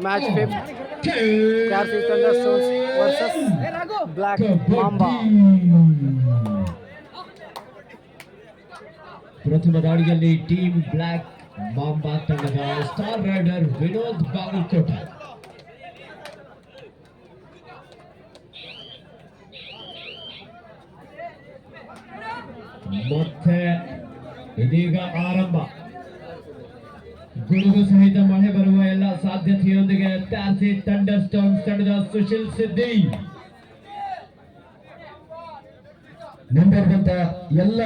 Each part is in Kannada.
Match fifth. KRC Thunderstones versus Black Mamba. ಪ್ರಥಮ ದಾಳಿಯಲ್ಲಿ ಟೀಮ್ ಬ್ಲಾಕ್ ಮಾಂಬಾ ತಂಡದ ಸ್ಟಾರ್ ರೈಡರ್ ವಿನೋದ್ ಬಾಗಲಕೋಟೆ ಮತ್ತೆ ಇದೀಗ ಆರಂಭ. ಗುಡುಗು ಸಹಿತ ಮಳೆ ಬರುವ ಎಲ್ಲ ಸಾಧ್ಯತೆಯೊಂದಿಗೆ ಟ್ಯಾಸಿ ತಂಡ ಸ್ಟೋನ್ಸ್ ತಂಡದ ಸುಶೀಲ್ ಸಿದ್ದಿ. ಮುಂಬರುವಂತ ಎಲ್ಲ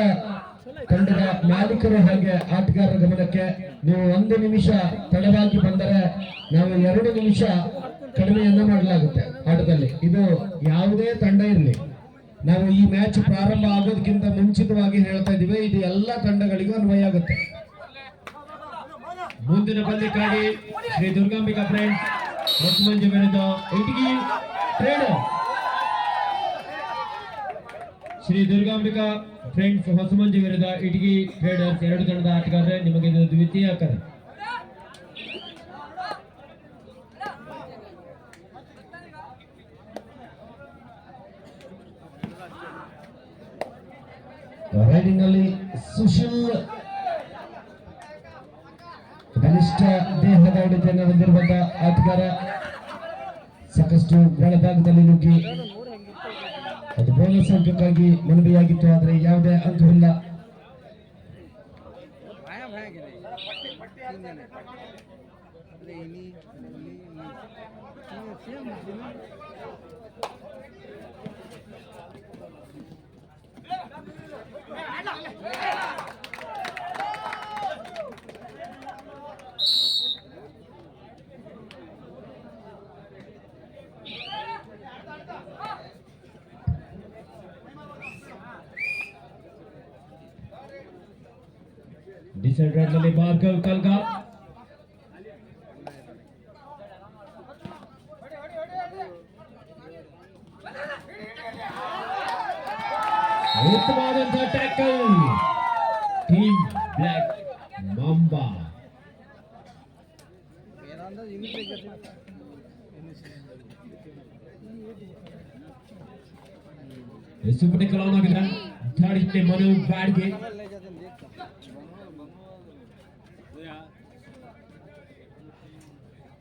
ತಂಡದ ಮಾಲೀಕರು ಹಾಗೆ ಆಟಗಾರರ ಗಮನಕ್ಕೆ ನೀವು ಒಂದು ನಿಮಿಷ ತಡವಾಗಿ ಬಂದರೆ ನಾವು ಎರಡು ನಿಮಿಷ ಕಡಿಮೆಯನ್ನ ಮಾಡಲಾಗುತ್ತೆ ಆಟದಲ್ಲಿ. ಇದು ಯಾವುದೇ ತಂಡ ಇರಲಿ. ನಾವು ಈ ಮ್ಯಾಚ್ ಪ್ರಾರಂಭ ಆಗೋದಕ್ಕಿಂತ ಮುಂಚಿತವಾಗಿ ಹೇಳ್ತಾ ಇದೀವಿ ಇದು ಎಲ್ಲ ತಂಡಗಳಿಗೂ ಅನ್ವಯ ಆಗುತ್ತೆ. ಮುಂದಿನ ಪಂದ್ಯಕ್ಕಾಗಿ ಶ್ರೀ ದುರ್ಗಾಂಬಿಕಾ ಫ್ರೆಂಡ್ಸ್ ರತ್ಮಂಜು ವಿರುದ್ಧ ಇಟಗಿ ಟ್ರೇಡರ್ ಶ್ರೀ ದುರ್ಗಾಂಬಿಕಾ ಫ್ರೆಂಡ್ಸ್ ಹೊಸಮಂಜು ವಿರುದ್ಧ ಇಟಗಿ ಟ್ರೇಡರ್ಸ್ ಎರಡು ತಂಡದ ಆಟಗಾರರೇ, ನಿಮಗೆ ಇದು ದ್ವಿತೀಯ ಕರೆ. ರೈಡಿಂಗ್ ಸುಶೀಲ್ ದೇಹದ ಹಿಡಿತವನ್ನು ಹೊಂದಿರುವಂತ ಆಟಗಾರ ಸಾಕಷ್ಟು ಒಳಭಾಗದಲ್ಲಿ ನುಗ್ಗಿ. ಅದು ಬೋನಸ್ ಅಂಕಕ್ಕಾಗಿ ಮನವಿಯಾಗಿತ್ತು, ಆದರೆ ಯಾವುದೇ ಅಂಕವಿಲ್ಲ. ಭಯ सेंट्रल ले बात का कल का। उत्तमानंद टैकल टीम ब्लैक धड़ इतने बैठ गए।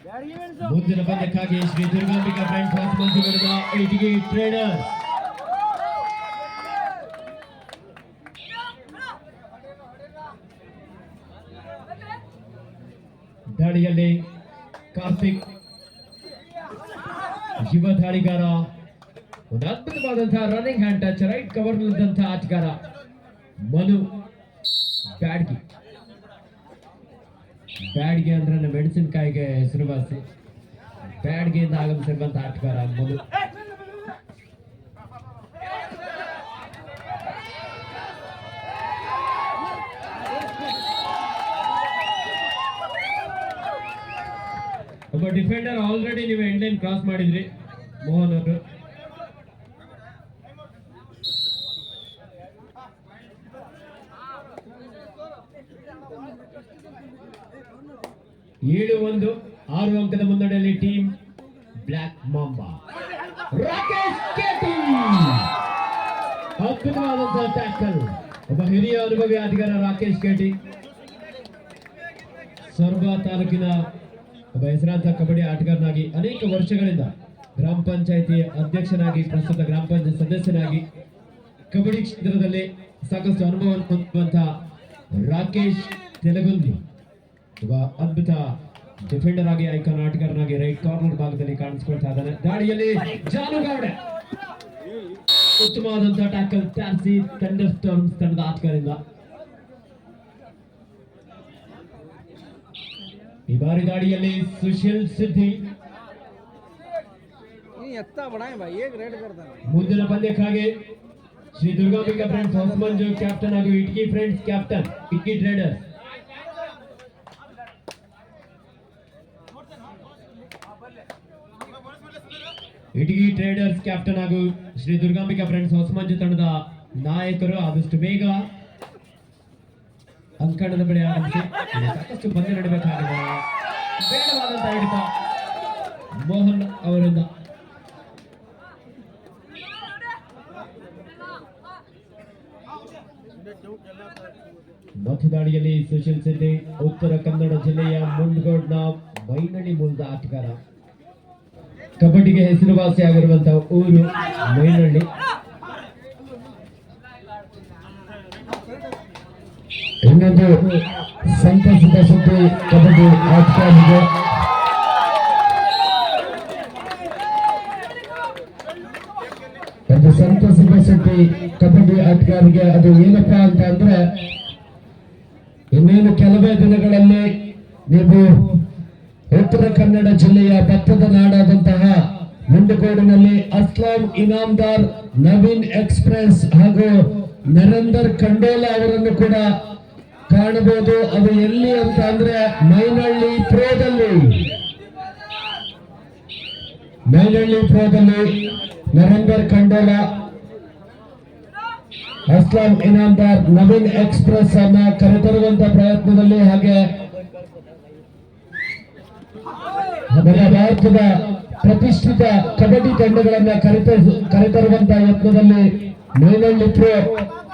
ಮುಂದಿನ ಪಂದ್ಯಕ್ಕಾಗಿ ಶ್ರೀ ದುರ್ಗಾಂಬಿಕಾ ಫ್ರೆಂಡ್ಸ್ ಹೊಸಮಂಜು ವಿರುದ್ಧ ಇಟಗಿ ಟ್ರೇಡರ್ಸ್ ದಾಳಿಯಲ್ಲಿ ಕಾರ್ತಿಕ್ ಯುವ ದಾಳಿಗಾರ ಒಂದು ಅದ್ಭುತವಾದಂತಹ running hand touch right cover ನಿಂತಹ ಆಟಗಾರ ಮನು ಬ್ಯಾಡ್ಗಿ ಬ್ಯಾಡ್ಗೆ ಅಂದ್ರೆ ಮೆಣಸಿನಕಾಯಿಗೆ ಹೆಸರುವಾಸಿ ಬ್ಯಾಡ್ಗೆಯಿಂದ ಆಗಮಿಸಿರುವಂತ ಆಟಗಾರ ಮೊದಲು. ಒಬ್ಬ ಡಿಫೆಂಡರ್ ಆಲ್ರೆಡಿ ನೀವು ಎಂಡ್ ಕ್ರಾಸ್ ಮಾಡಿದ್ರಿ. ಮೋಹನ್ ಅವರು. ಏಳು ಒಂದು, ಆರು ಅಂಕದ ಮುನ್ನಡೆಯಲ್ಲಿ team black mamba. Rakesh K T! ಅದ್ಭುತವಾದಂತಹ ಟ್ಯಾಕಲ್ ಒಬ್ಬ ಹಿರಿಯ ಅನುಭವಿ ಆಟಗಾರ ರಾಕೇಶ್ ಕೆಟಿ. ಸೊರಬ ತಾಲೂಕಿನ ಒಬ್ಬ ಹೆಸರಾಂತ ಕಬಡ್ಡಿ ಆಟಗಾರನಾಗಿ ಅನೇಕ ವರ್ಷಗಳಿಂದ ಗ್ರಾಮ ಪಂಚಾಯತಿ ಅಧ್ಯಕ್ಷನಾಗಿ, ಪ್ರಸ್ತುತ ಗ್ರಾಮ ಪಂಚಾಯತ್ ಸದಸ್ಯನಾಗಿ ಕಬಡ್ಡಿ ಕ್ಷೇತ್ರದಲ್ಲಿ ಸಾಕಷ್ಟು ಅನುಭವ ಹೊಂದಿರುವಂತಹ ರಾಕೇಶ್ ತೆಲಗುಂದಿ. ವ ಅದ್ಭುತ ಡಿಫೆಂಡರ್ ಆಗಿ ಆಯ್ಕ ನಾಟಕರ್ ಆಗಿ ರೈಟ್ ಕಾರ್ನರ್ ಭಾಗದಲ್ಲಿ ಕಾಣಿಸ್ಕೊಳ್ತಾ ಇದ್ದಾನೆ ದಾಡಿಯಲ್ಲಿ ಜಾನುಗೌಡೆ ಉತ್ತಮವಾದಂತಹ ಟ್ಯಾಕಲ್ ತ್ಯಾರಿಸಿ ಥಂಡರ್ ಸ್ಟರ್ಮ್ಸ್ ತಂಡದ ಆಟಗಾರರಿಂದ ಈ ಬಾರಿ ದಾಡಿಯಲ್ಲಿ ಸುಶೀಲ್ ಸಿದ್ಧಿ ಮುಂದಿನ ಪಂದ್ಯಕ್ಕಾಗಿ ಶ್ರೀ ದುರ್ಗಾಂಬಿಕಾ ಫ್ರೆಂಡ್ಸ್ ಹೊಸಮಂಜು ಕ್ಯಾಪ್ಟನ್ ಹಾಗೂ Itki friends captain Itki traders Itagi traders captain ಹಾಗೂ ಶ್ರೀ ದುರ್ಗಾಂಬಿಕಾ ಫ್ರೆಂಡ್ಸ್ ಹೊಸಮಂಜು ತಂಡದ ನಾಯಕರು ಆದಷ್ಟು ಬೇಗ ಅಂಕಣದ ಬಳಿ ಆರಂಭಿಸಿ ಸಾಕಷ್ಟು ಪಂದ್ಯ ನಡಬೇಕಾಗಿದೆ. ಬೇಡವಾದಂತ ಹಿಡಿತ ಮೋಹನ್ ಅವರಿಂದ. ಮತದಾಳಿಯಲ್ಲಿ ಸುಶೀಲ್ ಸಿದ್ದಿ ಉತ್ತರ ಕನ್ನಡ ಜಿಲ್ಲೆಯ ಮುಂಡ್ಗೋಡ್ನ ಬೈನಳ್ಳಿ ಮೂಲದ ಆಟಗಾರ. ಕಬಡ್ಡಿಗೆ ಹೆಸರುವಾಸಿಯಾಗಿರುವಂತಹ ಊರು ಮೈನಳ್ಳಿ. ಇನ್ನೊಂದು ಸಂತಸದ ಸುದ್ದಿ ಕಬಡ್ಡಿ ಆಟಗಾರರಿಗೆ ಒಂದು ಸಂತಸದ ಸುದ್ದಿ ಕಬಡ್ಡಿ ಆಟಗಾರರಿಗೆ ಅದು ಏನಪ್ಪ ಅಂತ ಅಂದ್ರೆ ಇನ್ನೇನು ಕೆಲವೇ ದಿನಗಳಲ್ಲಿ ನೀವು ಉತ್ತರ ಕನ್ನಡ ಜಿಲ್ಲೆಯ ಭತ್ತದ ನಾಡಾದಂತಹ ಮುಂಡಗೋಡಿನಲ್ಲಿ ಅಸ್ಲಾಂ ಇನಾಮ್ದಾರ್ ನವೀನ್ ಎಕ್ಸ್ಪ್ರೆಸ್ ಹಾಗೂ ನರೇಂದರ್ ಖಂಡೋಲ ಅವರನ್ನು ಕೂಡ ಕಾಣಬಹುದು. ಅದು ಎಲ್ಲಿ ಅಂತ ಅಂದ್ರೆ ಮೈನಳ್ಳಿ ಪ್ರೋದಲ್ಲಿ. ಮೈನಳ್ಳಿ ಪ್ರೋದಲ್ಲಿ ನರೇಂದರ್ ಖಂಡೋಲ, ಅಸ್ಲಾಂ ಇನಾಮ್ದಾರ್ ನವೀನ್ ಎಕ್ಸ್ಪ್ರೆಸ್ ಅನ್ನ ಕರೆತರುವಂತ ಪ್ರಯತ್ನದಲ್ಲಿ ಹಾಗೆ ನಮ್ಮ ಭಾರತದ ಪ್ರತಿಷ್ಠಿತ ಕಬಡ್ಡಿ ತಂಡಗಳನ್ನ ಕರೆತ, ಕರೆತರುವಂತ ಯತ್ನದಲ್ಲಿ ಪ್ರೋ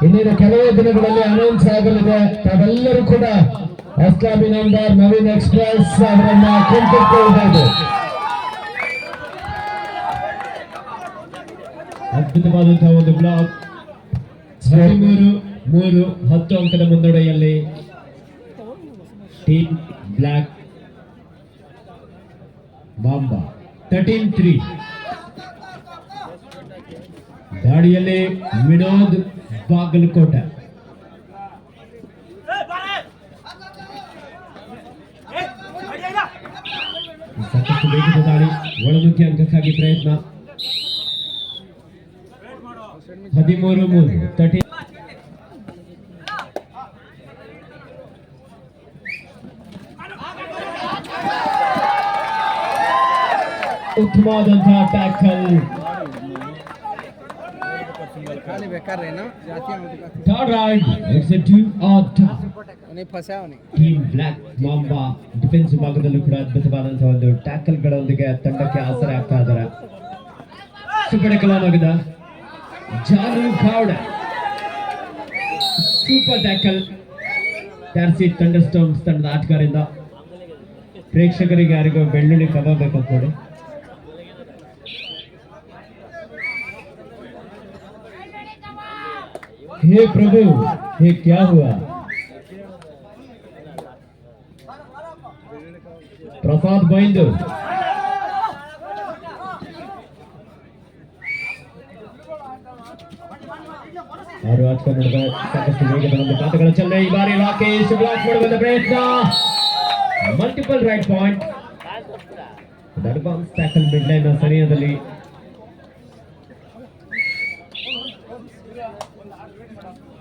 ಇನ್ನೇನು ಕೆಲವೇ ದಿನಗಳಲ್ಲಿ ಅನೌನ್ಸ್ ಆಗಲಿದೆ. ತಾವೆಲ್ಲರೂ ಕೂಡ ಅಸ್ಲಾಂ ಇನಾಮ್ದಾರ್ ನವೀನ್ ಎಕ್ಸ್ಪ್ರೆಸ್ ಅವರನ್ನ ಕೊಂಡ್ಕೊಳ್ಬಹುದು ಅದ್ಭುತವಾದಂತಹ ಒಂದು ಬ್ಲಾಕ್ ಹದಿಮೂರು ಮೂರು ಹತ್ತು ಅಂಕದ ಮುನ್ನಡೆಯಲ್ಲಿ team black mamba. Thirteen three ದಾಡಿಯಲ್ಲಿ Vinod Bagalkote. ಸಾಕಷ್ಟು ದಾಳಿ ಒಳನುಗ್ಗಿ ಅಂಕಕ್ಕಾಗಿ ಪ್ರಯತ್ನ. ಹದಿಮೂರು ಮೂರು ತರ್ಟಿ ಅದ್ಭುತವಾದಂತಹ tackle Third right, execute out. Team black mamba defence ಭಾಗದಲ್ಲೂ ಕೂಡ ಅದ್ಭುತವಾದಂತಹ ಒಂದು ಟ್ಯಾಕಲ್ ಗಳೊಂದಿಗೆ ತಂಡಕ್ಕೆ ಆಸರೆ ಆಗ್ತಾ ಇದ್ದಾರೆ. ಸೂಪರ್ ಕಲಾನ್ ಆಗಿದೆ ಜಾನು ಖಾವ್ಡ ಸೂಪರ್ ಟ್ಯಾಕಲ್ ಟ್ಯಾರ್ಸಿ ತಂಡರ್ ಸ್ಟೋಮ್ಸ್ ತಂಡದ ಆಟಗಾರಿಂದ ಪ್ರೇಕ್ಷಕರಿಗೆ ಯಾರಿಗೂ ಬೆಳ್ಳುಳ್ಳಿ ಕಬಾಬ್ ಬೇಕು हे प्रभु ये क्या हुआ ಪ್ರಸಾದ್ ಬೈಂದು ಆರು ಹಚ್ಕೊಂಡು ನೋಡಿದ ಸಾಕಷ್ಟು ವೇಗದ ಒಂದು ಪಾತಗಳ ಚಲನೆ ಈ ಬಾರಿ ರಾಕೇಶ್ ಬ್ಲಾಕ್ ಮಾಡುವಂತ ಪ್ರಯತ್ನ multiple right point advance tackle mid line ಸರಿಯಾದಲ್ಲಿ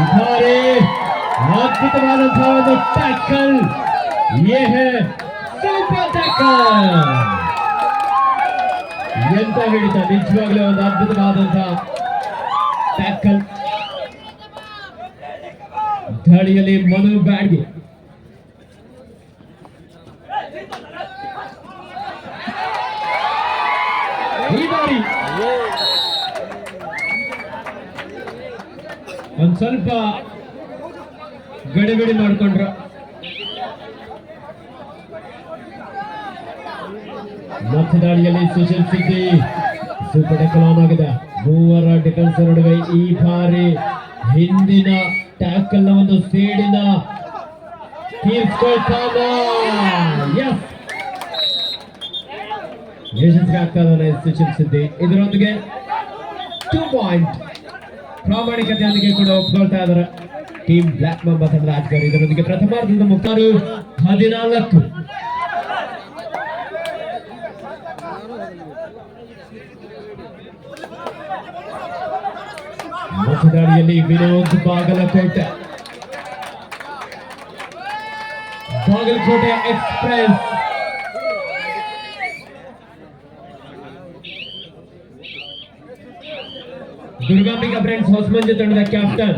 Sushil ಸಿದ್ದಿ ಇದಾರೆ ಅದ್ಭುತವಾದಂತಹ ಒಂದು ಟ್ಯಾಕಲ್ ಯೇ ಹೇ ಸೂಪರ್ ಟ್ಯಾಕಲ್ ಎಂತ ಹಿಡಿತ ನಿಜವಾಗ್ಲೂ ಒಂದು ಅದ್ಭುತವಾದಂತಹ ಟ್ಯಾಕಲ್ ದಾಳಿಯಲ್ಲಿ ಮನು ಬ್ಯಾಡ್ಗೆ ಈ ಬಾರಿ ಒಂದ್ ಸ್ವಲ್ಪ ಗಡಿಬಿಡಿ ಮಾಡ್ಕೊಂಡ್ರು. ಮಧ್ಯದಾಳಿಯಲ್ಲಿ ಸುಶೀಲ್ ಸಿದ್ದಿ. ಸೂಪರ್ ಡೆಕಲಾನ್ ಆಗಿದೆ. ಮೂವರ ಡಿಫೆನ್ಸ್ ನಡುವೆ ಈ ಬಾರಿ ಹಿಂದಿನ ಟ್ಯಾಕಲ್ನ ಒಂದು ಸೇಡಿನ ತೀರ್ಸ್ಕೊಳ್ತಾನೆ ಯಶಸ್ವಿ ಆಗ್ತಾ ಇದ್ದಾನೆ ಸುಶೀಲ್ ಸಿದ್ದಿ. ಇದರೊಂದಿಗೆ ಟೂ ಪಾಯಿಂಟ್ ಪ್ರಾಮಾಣಿಕತೆಯೊಂದಿಗೆ ಕೂಡ ಒಪ್ಕೊಳ್ತಾ ಇದ್ದಾರೆ. ಟೀಮ್ ಬ್ಲಾಕ್ ಮಂಬ ತಂಡದ ಆಟಗಾರ ಇದರೊಂದಿಗೆ ಪ್ರಥಮಾರ್ಧದ ಮುಕ್ತಾರು ಹದಿನಾಲ್ಕು. ಮುಖದಾಡಿಯಲ್ಲಿ ವಿನೋದ್ ಬಾಗಲಕೋಟೆ. ಬಾಗಲಕೋಟೆ ಎಕ್ಸ್ಪ್ರೆಸ್ ದುರ್ಗಾಂಬಿಕಾ ಫ್ರೆಂಡ್ಸ್ ಹೊಸಮಂಜು ತಂಡದ ಕ್ಯಾಪ್ಟನ್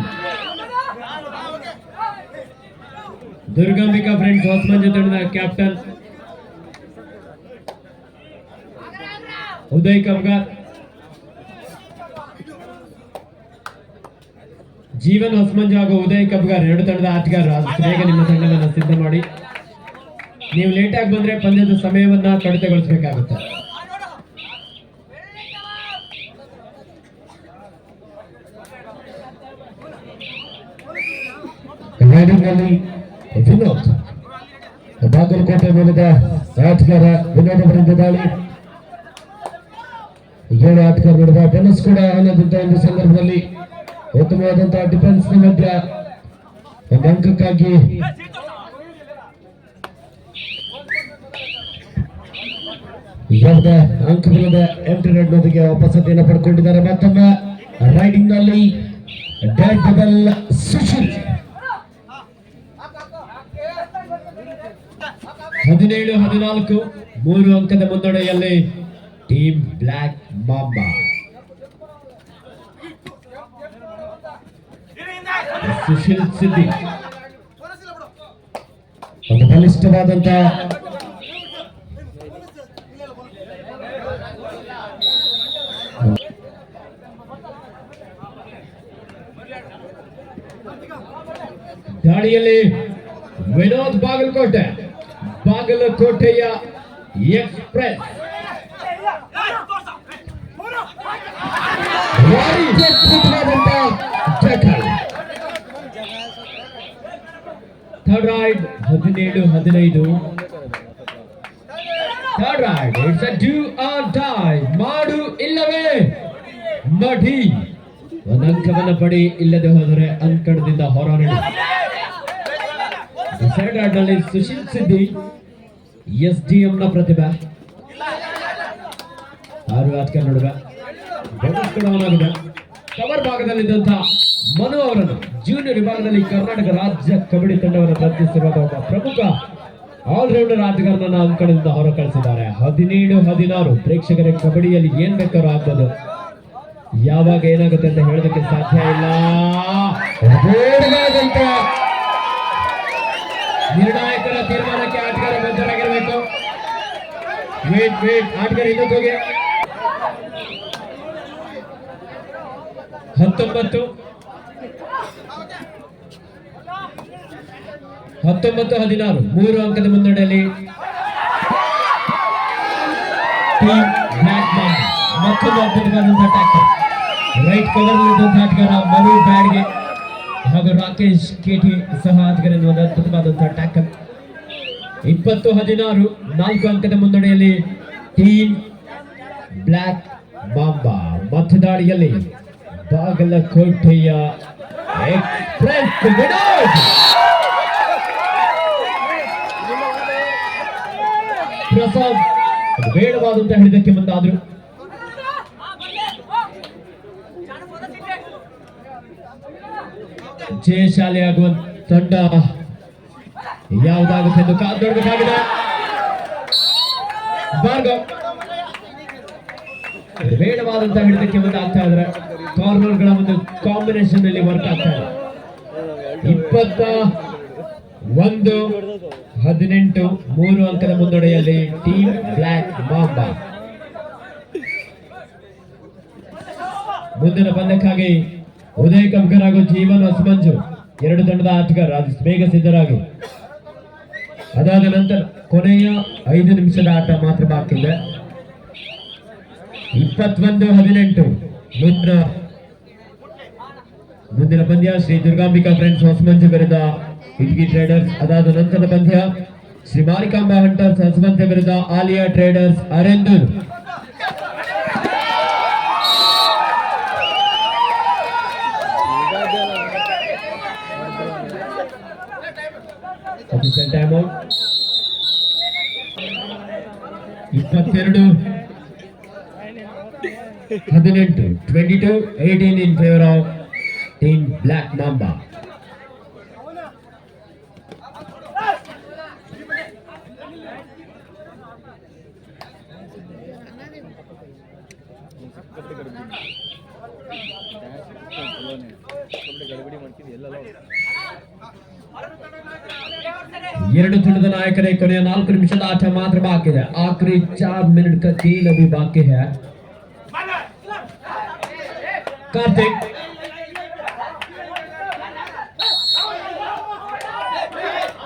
ದುರ್ಗಾಂಬಿಕಾ ಫ್ರೆಂಡ್ಸ್ ಹೊಸಮಂಜು ತಂಡದ ಕ್ಯಾಪ್ಟನ್ ಉದಯ್ ಕಮ್ಗಾರ್ ಜೀವನ್ ಹೊಸಮಂಜು ಹಾಗೂ ಉದಯ್ ಕಬ್ಗಾರ್ ಎರಡು ತಂಡದ ಆಟಗಾರರು ಬೇಗ ನಿಮ್ಮ ತಂಡವನ್ನು ಸಿದ್ಧ ಮಾಡಿ. ನೀವು ಲೇಟಾಗಿ ಬಂದ್ರೆ ಪಂದ್ಯದ ಸಮಯವನ್ನ ಕಡಿತಗೊಳಿಸಬೇಕಾಗುತ್ತೆ. ರೈಡಿಂಗ್ನಲ್ಲಿ ವಿನೋದ್ ಬಾಗಲಕೋಟೆ ಮೂಲದ ಆಟಗಾರ ವಿನೋದ್ ಅವರಿಂದ ದಾಳಿ. ಏಳು ಆಟಗಾರ ನಡೆದ ಟೆನ್ನಿಸ್ ಕೂಡ ಆನಂದಿದ್ದ ಒಂದು ಸಂದರ್ಭದಲ್ಲಿ ಉತ್ತಮವಾದಂತಹ ಡಿಫೆನ್ಸ್ ಮಧ್ಯ ಒಂದು ಅಂಕಕ್ಕಾಗಿ ಯಾವುದೇ ಅಂಕವಿಲ್ಲದ ಎಂಟು ರನ್ನೊಂದಿಗೆ ವಾಪಸತಿಯನ್ನು ಪಡ್ಕೊಂಡಿದ್ದಾರೆ. ಮತ್ತೊಮ್ಮೆ ರೈಡಿಂಗ್ನಲ್ಲಿ ಡಬಲ್ ಸುಶೀಲ್. ಹದಿನೇಳು, ಹದಿನಾಲ್ಕು, ಮೂರು ಅಂಕದ ಮುನ್ನಡೆಯಲ್ಲಿ team black mamba. Sushil Siddi. ಒಂದು ಬಲಿಷ್ಠವಾದಂತ ದಾಳಿಯಲ್ಲಿ ವಿನೋದ್ ಬಾಗಲಕೋಟೆ. ಬಾಗಲಕೋಟೆಯ ಎಕ್ಸ್ಪ್ರೆಸ್. ಥರ್ಡ್ ರೈಡ್ ಹದಿನೇಳು, ಹದಿನೈದು. Third raid it's a do or die. ಮಾಡು ಇಲ್ಲವೇ? ಮಡಿ ಒಂದು ಪಡಿ, ಇಲ್ಲದೆ ಹೋದರೆ ಅಂಕಣದಿಂದ ಹೊರ second Sushil Siddi, S D M ನ ಪ್ರತಿಭೆ. ಆರು ಆಟಗಾರ ನಡುವೆ ಆಗಿದೆ ಕವರ್ ಭಾಗದಲ್ಲಿದ್ದಂತಹ ಮನು ಅವರನ್ನು ಜೂನಿಯರ್ ವಿಭಾಗದಲ್ಲಿ ಕರ್ನಾಟಕ ರಾಜ್ಯ ಕಬಡ್ಡಿ ತಂಡವನ್ನು ಪ್ರತಿನಿಧಿಸಿರುವ ಒಬ್ಬ ಪ್ರಮುಖ ಆಲ್ರೌಂಡರ್ ಆಟಗಾರನನ್ನ ಅಂಕಣದಿಂದ ಹೊರ ಕಳಿಸಿದ್ದಾರೆ. ಹದಿನೇಳು, ಹದಿನಾರು ಪ್ರೇಕ್ಷಕರಿಗೆ ಕಬಡ್ಡಿಯಲ್ಲಿ ಏನ್ ಬೇಕಾದ್ರೂ ಆಗ್ಬೋದು. ಯಾವಾಗ ಏನಾಗುತ್ತೆ ಅಂತ ಹೇಳೋದಕ್ಕೆ ಸಾಧ್ಯ ಇಲ್ಲ. ನಿರ್ಣಾಯಕರ ತೀರ್ಮಾನಕ್ಕೆ ಆಟಗಾರ ಬದ್ಧರಾಗಿರಬೇಕು. ವೇಟ್ ವೇಟ್ ಆಟಗಾರ ಇನ್ನೊಂದು ಹೋಗಿ. ಹತ್ತೊಂಬತ್ತು. ಹತ್ತೊಂಬತ್ತು ಹದಿನಾರು, ಮೂರು ಅಂಕದ ಮುನ್ನಡೆಯಲ್ಲಿ ಮತ್ತೊಂದು ಅದ್ಭುತವಾದಂತಹ ಟ್ಯಾಕ್ಟರ್ ರೈಟ್ ಕಲರ್ ಆಟಗಾರ ಮನು ಬ್ಯಾಡ್ಗೆ ಹಾಗೂ ರಾಕೇಶ್ ಕೆಟಿ ಸಹ ಆಟಗಾರನ ಒಂದು ಅದ್ಭುತವಾದಂತಹ ಟ್ಯಾಕಲ್ ಇಪ್ಪತ್ತು ಹದಿನಾರು, ನಾಲ್ಕು ಅಂಕದ ಮುನ್ನಡೆಯಲ್ಲಿ ಟೀಮ್ ಬ್ಲಾಕ್ ಬಾಂಬಾ ಮತದಾಳಿಯಲ್ಲಿ ಬಾಗಲಕೋಟೆಯ ಎಕ್ಸ್ಪ್ರೆಸ್ ಪ್ರಸಾದ್ ಬೇಡವಾದಂತ ಹಿಡಿದಕ್ಕೆ ಮುಂದಾದ್ರು. ಜಯಶಾಲಿ ಆಗುವಂತ ತಂಡ ಯಾವುದಾಗುತ್ತೆ ಎಂದು ಕಾದು ನೋಡಬೇಕಾಗಿದೆ ಬೇಡವಾದಂತಹ ಬೇಡವಾದಂತ ಹಿಡಿದಕ್ಕೆ ಆಗ್ತಾ ಇದ್ರೆ ಕಾರ್ನರ್ಗಳ ಒಂದು ಕಾಂಬಿನೇಷನ್ ಅಲ್ಲಿ ವರ್ಕ್ ಆಗ್ತಾ ಇದೆ. ಇಪ್ಪತ್ತ ಒಂದು, ಹದಿನೆಂಟು, ಮೂರು ಅಂಕದ ಮುನ್ನಡೆಯಲ್ಲಿ ಟೀಮ್ ಬ್ಲಾಕ್ ಬಾಂಬಾ ಮುಂದಿನ ಪಂದ್ಯಕ್ಕಾಗಿ ಉದಯ್ ಕಂಕರ್ ಹಾಗೂ ಜೀವನ್ ಹೊಸಮಂಜು ಎರಡು ತಂಡದ ಆಟಗಾರ ಅದು ಬೇಗ ಸಿದ್ಧರಾಗಿ. ಅದಾದ ನಂತರ ಕೊನೆಯ ಐದು ನಿಮಿಷದ ಆಟ ಮಾತ್ರ ಬಾಕಿ ಇದೆ. ಇಪ್ಪತ್ತೊಂದು, ಹದಿನೆಂಟು ಮುಂದಿನ ಮುಂದಿನ ಪಂದ್ಯ ಶ್ರೀ ದುರ್ಗಾಂಬಿಕಾ ಫ್ರೆಂಡ್ಸ್ ಹೊಸಮಂಜು ವಿರುದ್ಧ ಇಟ್ಗಿ ಟ್ರೇಡರ್ಸ್ ಅದಾದ ನಂತರದ ಪಂದ್ಯ ಶ್ರೀ ಮಾರಿಕಾಂಬಾ ಹಂಟರ್ಸ್ ಹಸಮಂತ ವಿರುದ್ಧ ಆಲಿಯಾ ಟ್ರೇಡರ್ಸ್ ಅರೆಂದೂರು. ಅಫಿಷಿಯಲ್ ಟೈಮ್ ಔಟ್ ಇಪ್ಪತ್ತೆರಡು ಹದಿನೆಂಟು twenty two eighteen in favour of team black mamba ಕೊನೆಯ ನಾಲ್ಕು ನಿಮಿಷದ ಆಟ ಮಾತ್ರ ಬಾಕಿ ಇದೆ ಆಖರಿ ಚಾರ್ ಮಿನಿಟ್ ತೀನ್ ಅಭಿ ಬಾಕಿ ಹೇ ಕಾರ್ತಿಕ್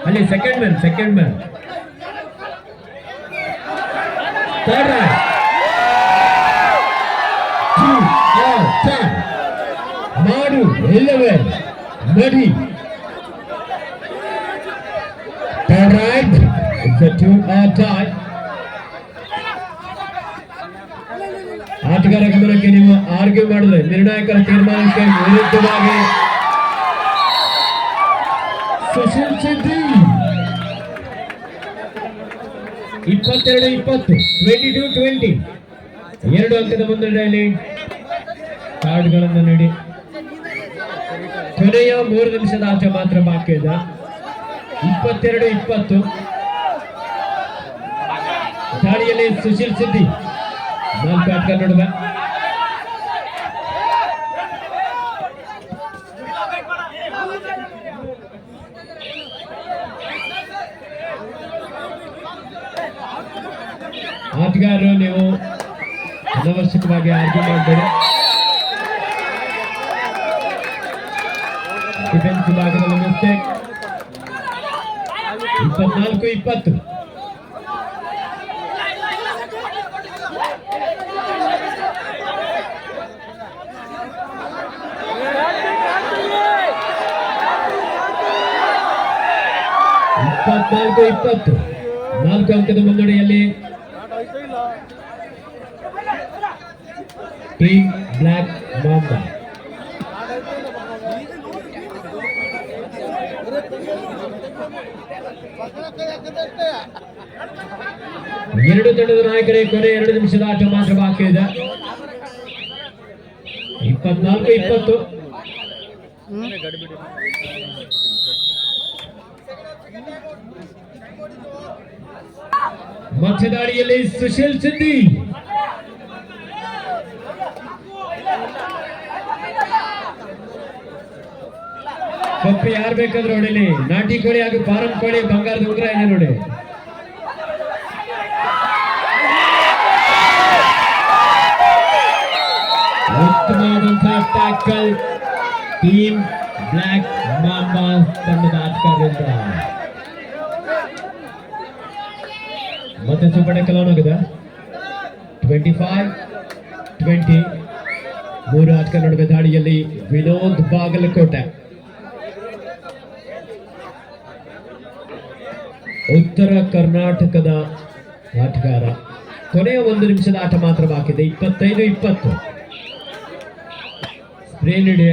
ಅಲ್ಲಿ second man second man third man ಮಾಡು ಇಲ್ಲವೇ ನಡಿ it's ಆಟ ಆಟಗಾರ ಗಮನಕ್ಕೆ ನೀವು ಆರ್ಗ್ಯೂ ಮಾಡಿದ್ರೆ ನಿರ್ಣಾಯಕರ ತೀರ್ಮಾನಕ್ಕೆ ವಿರುದ್ಧವಾಗಿ ಸುಶೀಲ್ ಸಿದ್ದಿ ಇಪ್ಪತ್ತೆರಡು ಇಪ್ಪತ್ತು ಟ್ವೆಂಟಿ ಟು ಟ್ವೆಂಟಿ ಎರಡು ಅಂಕದ ಮುನ್ನಡೆಯಲ್ಲಿ ಕಾರ್ಡ್ಗಳನ್ನು ನೀಡಿ. ಕೊನೆಯ ಮೂರು ನಿಮಿಷದ ಆಚೆ ಮಾತ್ರ ಬಾಕಿ ಇದೆ. ಇಪ್ಪತ್ತೆರಡು, ಇಪ್ಪತ್ತು. ದಾಳಿಯಲ್ಲಿ ಸುಶೀಲ್ ಸಿದ್ದಿ. ನಾಲ್ಕು ಆಟಗಾರ ನಡುವೆ ಆಟಗಾರರು, ನೀವು ಅನವಶ್ಯಕವಾಗಿ ಆಯ್ಕೆ ಮಾಡಬೇಡಿ. ಡಿಫೆನ್ಸ್ ಭಾಗದಲ್ಲಿ ಮಿಸ್ಟೇಕ್. ಇಪ್ಪತ್ನಾಲ್ಕು, ಇಪ್ಪತ್ತು. ಇಪ್ಪತ್ನಾಲ್ಕು ಇಪ್ಪತ್ತು. ನಾಲ್ಕು ಅಂಕದ ಮುನ್ನಡೆಯಲ್ಲಿ ಟೀಮ್ ಬ್ಲ್ಯಾಕ್ ಬಾಂಬಾ ಎರಡು ತಂಡದ ನಾಯಕರೇ, ಕೊನೆ ಎರಡು ನಿಮಿಷದ ಆಟ ಮಾತ್ರ ಬಾಕಿ ಇದೆ. ಇಪ್ಪತ್ನಾಲ್ಕು, ಇಪ್ಪತ್ತು. ಗಡಿಬಿಡಿ ಮಧ್ಯ ದಾಳಿಯಲ್ಲಿ ಸುಶೀಲ್ ಸಿದ್ದಿ ಕಪ್ಪು ಯಾರು ಬೇಕಾದ್ರೂ ಹೊಡಿಲಿ ನಾಟಿ ಕೋಳಿ ಹಾಗೂ ಫಾರಂ ಕೋಳಿ ಬಂಗಾರದ ಉಗ್ರ ಇದೆ ನೋಡಿ ಉತ್ತಮವಾದಂತಹ ಟ್ಯಾಕಲ್ ಟೀಮ್ ಬ್ಲ್ಯಾಕ್ ಮಾಂಬಾ ತಂಡದ ಆಟಗಾರರಿಂದ ಮತ್ತೆ ಸುಬ್ಬಣ್ಣ ಕಲಾನ್ ಹೋಗಿದೆ. ಟ್ವೆಂಟಿ ಫೈವ್ ಟ್ವೆಂಟಿ ಮೂರು ಆಟಗಾರ ನಡುವೆ ದಾಳಿಯಲ್ಲಿ ವಿನೋದ್ ಬಾಗಲಕೋಟೆ. ಉತ್ತರ ಕರ್ನಾಟಕದ ಆಟಗಾರ. ಕೊನೆಯ ಒಂದು ನಿಮಿಷದ ಆಟ ಮಾತ್ರ ಬಾಕಿದೆ ಇಪ್ಪತ್ತೈದು, ಇಪ್ಪತ್ತು. ಸ್ಪ್ರೇ ನೀಡಿ.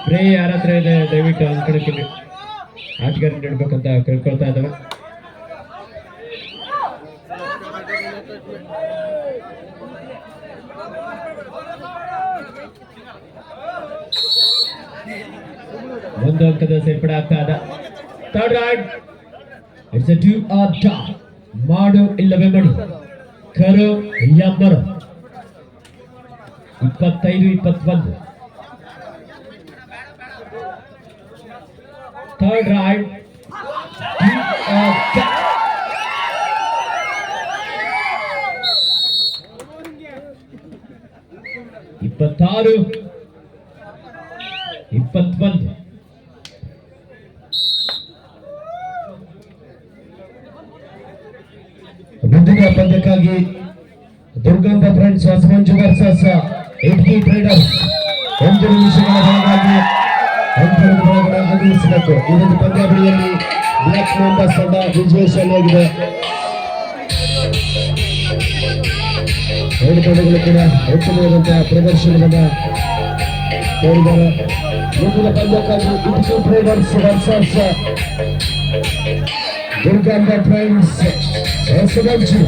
ಸ್ಪ್ರೇ ಯಾರ ಹತ್ರ ಇದೆ? ದಯವಿಟ್ಟು ಅಂಕಣಕ್ಕೆ ಆಟಗಾರ ನೀಡಬೇಕಂತ ಕೇಳ್ಕೊಳ್ತಾ ಇದ್ದಾವೆ. ಒಂದು ಅಂಕದ ಸೇರ್ಪಡೆ ಆಗ್ತಾ ಇದೆ. Third raid it's a do or die ಮಾಡು ಇಲ್ಲವೇ ಮಡಿ ಕರು ಯಮ್ಮರು ಇಪ್ಪತ್ತೈದು, ಇಪ್ಪತ್ತೊಂದು. ಥರ್ಡ್ ರೈಡ್ ಇಪ್ಪತ್ತಾರು ಇಪ್ಪತ್ತೊಂದು ಮುಂದಿನ ಪಂದ್ಯಕ್ಕಾಗಿ Durgamba friends, Hosamanju versus Itki traders ಒಂದು ನಿಮಿಷಗಳ ಒಳಗಾಗಿ ಅಂಕಣದ ಒಳಗಡೆ ಆಗಮಿಸಬೇಕು. ಈ ಒಂದು ಪಂದ್ಯಾವಳಿಯಲ್ಲಿ ಬ್ಲಾಕ್ ಮಾಂಬಾಸ್ ತಂಡ ವಿಜಯಶಾಲಿಯಾಗಿದೆ ಎರಡು ತಂಡಗಳು ಕೂಡ ಉತ್ತಮವಾದಂತಹ ಪ್ರದರ್ಶನವನ್ನ ತೋರಿದ್ದಾರೆ ಮುಂದಿನ ಪಂದ್ಯಕ್ಕಾಗಿ ಇಟಕಿ ಟ್ರೇಡರ್ಸ್ ವರ್ಸಸ್ ದುರ್ಗಾಂಬ ಪ್ರೈಮ್ಸ್ ಹೊಸಗಂಚು